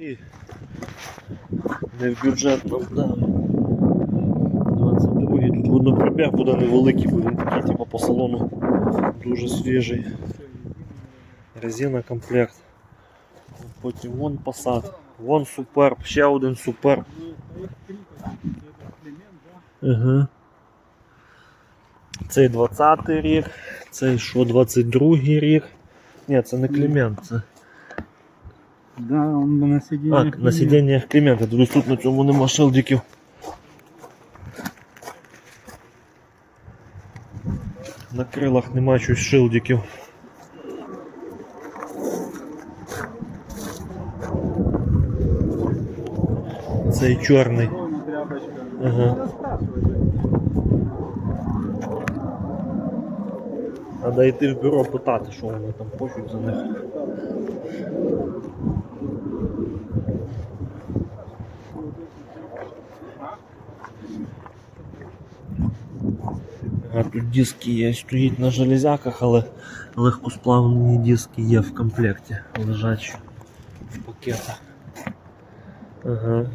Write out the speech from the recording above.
І не в бюджетному, да. 22 тут воно пробіг буде невеликий, бо він такий типу, по салону дуже свіжий. Резина комплект. Потім вон Passat, вон Superb, ще один Superb. Ага. Цей 20 рік, цей що 22 рік. Ні, це не Клімент, це. Да, он на А, сиденьях. на сидіннях Клімента, дивлюсь, тут на цьому нема шилдиків. На крилах нема щось шилдиків. Цей чорний. Ага. Треба йти в бюро питати, що вони там хочуть за них. Тут диски є, стоїть на железяках, але легкосплавні диски є в комплекті, лежачі в пакетах. Ага.